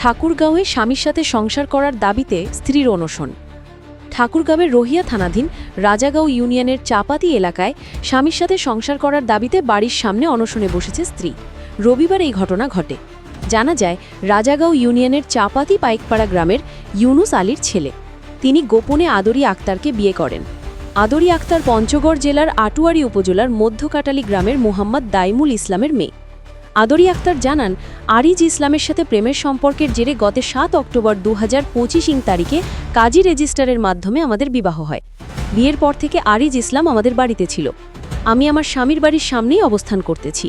ঠাকুরগাঁওয়ে স্বামীর সাথে সংসার করার দাবিতে স্ত্রীর অনশন। ঠাকুরগাঁওয়ের রোহিয়া থানাধীন রাজাগাঁও ইউনিয়নের চাপাতি এলাকায় স্বামীর সাথে সংসার করার দাবিতে বাড়ির সামনে অনশনে বসেছে স্ত্রী। রবিবার এই ঘটনা ঘটে। জানা যায়, রাজাগাঁও ইউনিয়নের চাপাতি পাইকপাড়া গ্রামের ইউনুস আলীর ছেলে। তিনি গোপনে আদরি আক্তারকে বিয়ে করেন। আদরি আক্তার পঞ্চগড় জেলার আটুয়ারি উপজেলার মধ্যকাটালি গ্রামের মোহাম্মদ দাইমুল ইসলামের মেয়ে। আদরি আক্তার জানান আরিজ ইসলামের সাথে প্রেমের সম্পর্কের জেরে গত সাত অক্টোবর দু হাজার পঁচিশ ইং তারিখে কাজী রেজিস্টারের মাধ্যমে আমাদের বিবাহ হয়। বিয়ের পর থেকে আরিজ ইসলাম আমাদের বাড়িতে ছিল। আমি আমার স্বামীর বাড়ির সামনেই অবস্থান করতেছি।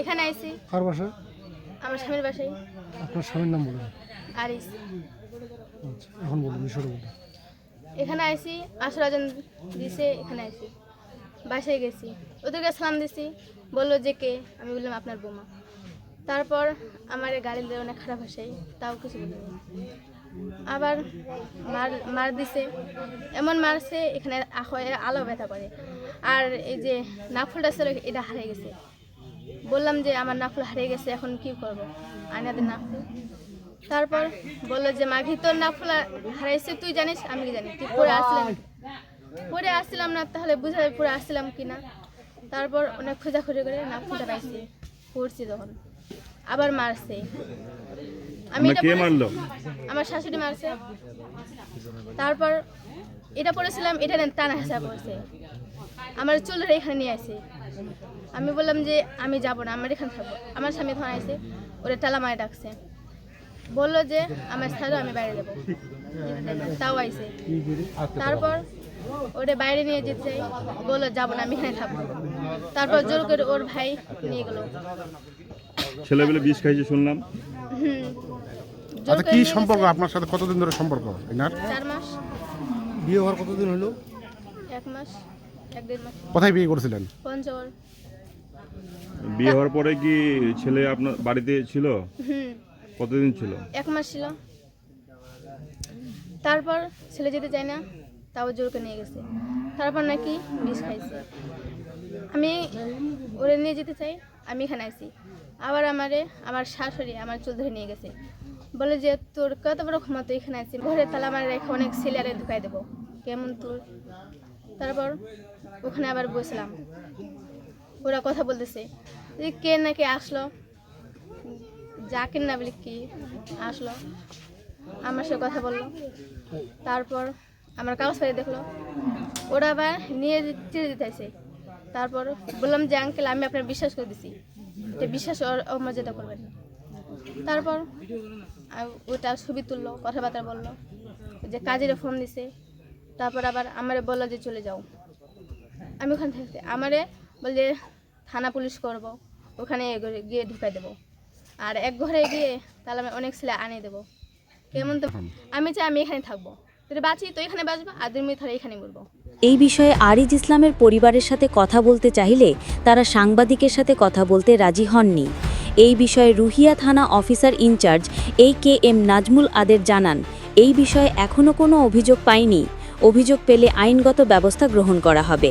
এখানে আইছি কার বাসা? আমার স্বামীর বাসায়। আপনার স্বামীর নাম বলুন। আরিস আচ্ছা এখন বলুন বিষয়টা বলুন। এখানে আইছি আশরাজন দিছে এখানে আইছি বাসায় গেছি। ওদেরকে সালাম দিছি। বলল যে কে? আমি বললাম, আপনার বোমা। তারপর আমার গাড়ি অনেক খারাপ ভাষায় তাও কিছু বলিনি আবার মার মার দিছে। এমন মারছে, এখানে আলো ব্যথা করে। আর এই যে নাফুলটা ছিল, এটা হারিয়ে গেছে। বললাম যে, আমার নাফুল হারিয়ে গেছে, এখন কি করব? আয়নাদের নাফুল তারপর বলল যে মাঘি তোর নাফুল হারাইছে, তুই জানিস? আমি কি জানি? তুই পরে আসলাম পরে আসছিলাম না, তাহলে বুঝা পরে আসছিলাম কি না তারপর অনেক খোঁজাখুঁজি করে নাফুলটা পাইছি পড়ছি তখন। আবার মারছে। আমি এটা কে মারলো? আমার শাশুড়ি মারছে। তারপর এটা পড়েছিলাম এটা টানা হাসা পড়ছে আমার চুল ধরে এখানে নিয়ে আসে। আমি বললাম যে আমি যাব না আমার এখানে থাকব। আমার স্বামী ধরা আছে ওরা টালা মায়ে ডাকছে। বলল যে আমার ছাড়ো আমি বাইরে যাব। তাও আইছে। তারপর ওরে বাইরে নিয়ে যেতে চাই বলল যাব না আমি এখানে থাকব। তারপর জোর করে ওর ভাই নিয়ে গেলো। ছেলেবেলে বিষ খাইছে শুনলাম। হুম। জোর আচ্ছা করে কি নিয়ে সম্পর্ক গেছে। আপনার সাথে? কতদিন ধরে সম্পর্ক এনার? চার মাস। বিয়ে হওয়ার কতদিন হলো? এক মাস এক দেড় মাস। কোথায় বিয়ে করেছিলেন? পঞ্চগড়। বিয়ে হওয়ার পরে কি ছেলে আপনার বাড়িতে ছিল? হুম। কতদিন ছিল? এক মাস ছিল। তারপর ছেলে যেতে চায় না তাও জোরকে নিয়ে গেছে। তারপর নাকি বিষ খাইছে। আমি ওরে নিয়ে যেতে চাই, আমি এখানে আছি আবার আমারে, আমার শাশুড়ি আমার চুল ধরে নিয়ে গেছে। বলে যে, তোর কত বড় ক্ষমা ক্ষমতা এখানে আছি ঘরে তালা আমার রেখে অনেক ছেলেরে ঢুকাই দেবো। কেমন তোর? তারপর ওখানে আবার বসলাম। ওরা কথা বলতেছে যে, কে নাকি আসলো? জাকির না বলে কি আসলো। আমার সাথে কথা বলল। তারপর আমার কাগজ ফাড়ি দেখল। ওরা আবার নিয়ে চিড়ে দিতেছে তারপর বললাম যে আঙ্কেল আমি আপনার বিশ্বাস করে দিছি। এটা বিশ্বাস অমর্যাদা করবেন না তারপর ওটা ছবি তুললো কথাবার্তা বলল যে কাজের ফোন দিছে তারপর আবার আমারে বলল যে চলে যাও। আমি ওখানে থাকতে আমারে বলে থানা পুলিশ করব ওখানে গিয়ে ঢুকাই দেবো। আর এক ঘরে গিয়ে তাহলে আমি অনেক ছেলে আনিয়ে দেবো। কেমন তো আমি চাই আমি এখানে থাকব। যদি বাঁচি তো এখানে বাঁচবো আর দুই মিনিট ধরে এখানে মরবো এই বিষয়ে আরিজ ইসলামের পরিবারের সাথে কথা বলতে চাইলে তারা সাংবাদিকের সাথে কথা বলতে রাজি হননি। এই বিষয়ে রুহিয়া থানা অফিসার ইনচার্জ এই কে এম নাজমুল আদের জানান, এই বিষয়ে এখনও কোনো অভিযোগ পায়নি অভিযোগ পেলে আইনগত ব্যবস্থা গ্রহণ করা হবে।